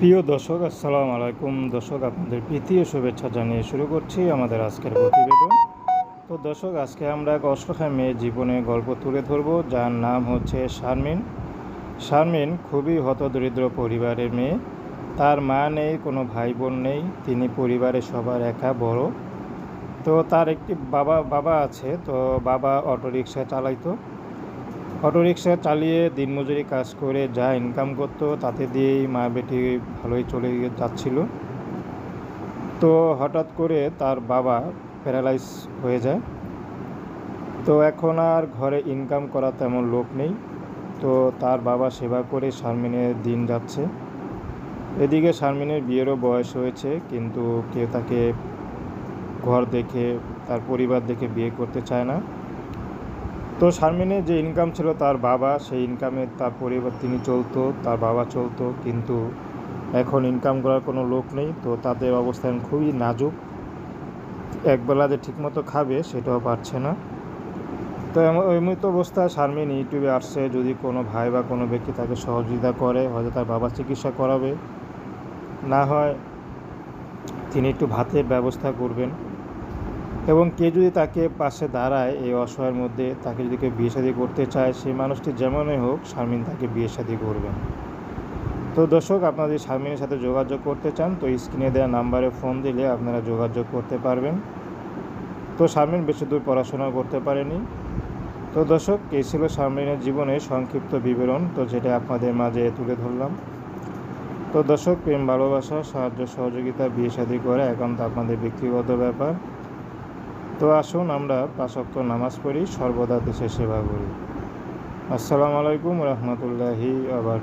প্রিয় দর্শক, আসসালামু আলাইকুম। দর্শক, আপনাদের প্রীতি ও শুভেচ্ছা জানিয়ে শুরু করছি আমাদের আজকের প্রতিবেদন। তো দর্শক, আজকে আমরা এক অসহায় মেয়ের জীবনে গল্প তুলে ধরব, যার নাম হচ্ছে শারমিন। শারমিন খুবই হতদরিদ্র পরিবারের মেয়ে। তার মা নেই, কোনো ভাই বোন নেই, তিনি পরিবারের সবার একা বড়। তো তার একটি বাবা বাবা আছে, তো বাবা অটোরিকশা চালাইতো। অটোরিকশা চালিয়ে দিনমজুরি কাজ করে যা ইনকাম করতো, তাতে দিয়েই মা বেটি ভালোই চলে যাচ্ছিল। তো হঠাৎ করে তার বাবা প্যারালাইজ হয়ে যায়। তো এখন আর ঘরে ইনকাম করা তেমন লোক নেই। তো তার বাবা সেবা করে শারমিনের দিন যাচ্ছে। এদিকে শারমিনের বিয়েরও বয়স হয়েছে, কিন্তু কেউ তাকে ঘর দেখে, তার পরিবার দেখে বিয়ে করতে চায় না। তো শারমিনের যে ইনকাম ছিল তার বাবা, সেই ইনকামে তার পরিবার তিনি চলতো, তার বাবা চলতো, কিন্তু এখন ইনকাম করার কোনো লোক নেই। তো তাদের অবস্থান খুবই নাজুক। একবেলা যে ঠিকমতো খাবে সেটাও পারছে না। তো এম- এমনিত অবস্থায় শারমিন ইউটিউবে আসছে, যদি কোনো ভাই বা কোনো ব্যক্তি তাকে সহযোগিতা করে, হয়তো তার বাবা চিকিৎসা করাবে। না হয় তিনি একটু ভাতের ব্যবস্থা করবেন। এবং কে যদি তাকে পাশে দাঁড়ায় এই অসহায়ের মধ্যে, তাকে যদি কেউ বিয়ে শাদী করতে চায়, সেই মানুষটি যেমনই হোক শারমিন তাকে বিয়ে শাদী করবেন তো দর্শক, আপনারা যদি শারমিনের সাথে যোগাযোগ করতে চান, তো স্ক্রিনে দেওয়া নাম্বারে ফোন দিলে আপনারা যোগাযোগ করতে পারবেন। তো শারমিন বেশি দূর পড়াশোনা করতে পারেনি। তো দর্শক, এই ছিল শারমিনের জীবনের সংক্ষিপ্ত বিবরণ, তো যেটা আপনাদের মাঝে তুলে ধরলাম। তো দর্শক, প্রেম, ভালোবাসা, সাহায্য, সহযোগিতা, বিয়ে শাদী করে একান্ত আপনাদের ব্যক্তিগত ব্যাপার। তো আসুন আমরা পাঁচক্ত নামাজ পড়ি সর্বদা দেশে সেবা করি। আসসালামু আলাইকুম রহমতুল্লাহি আবার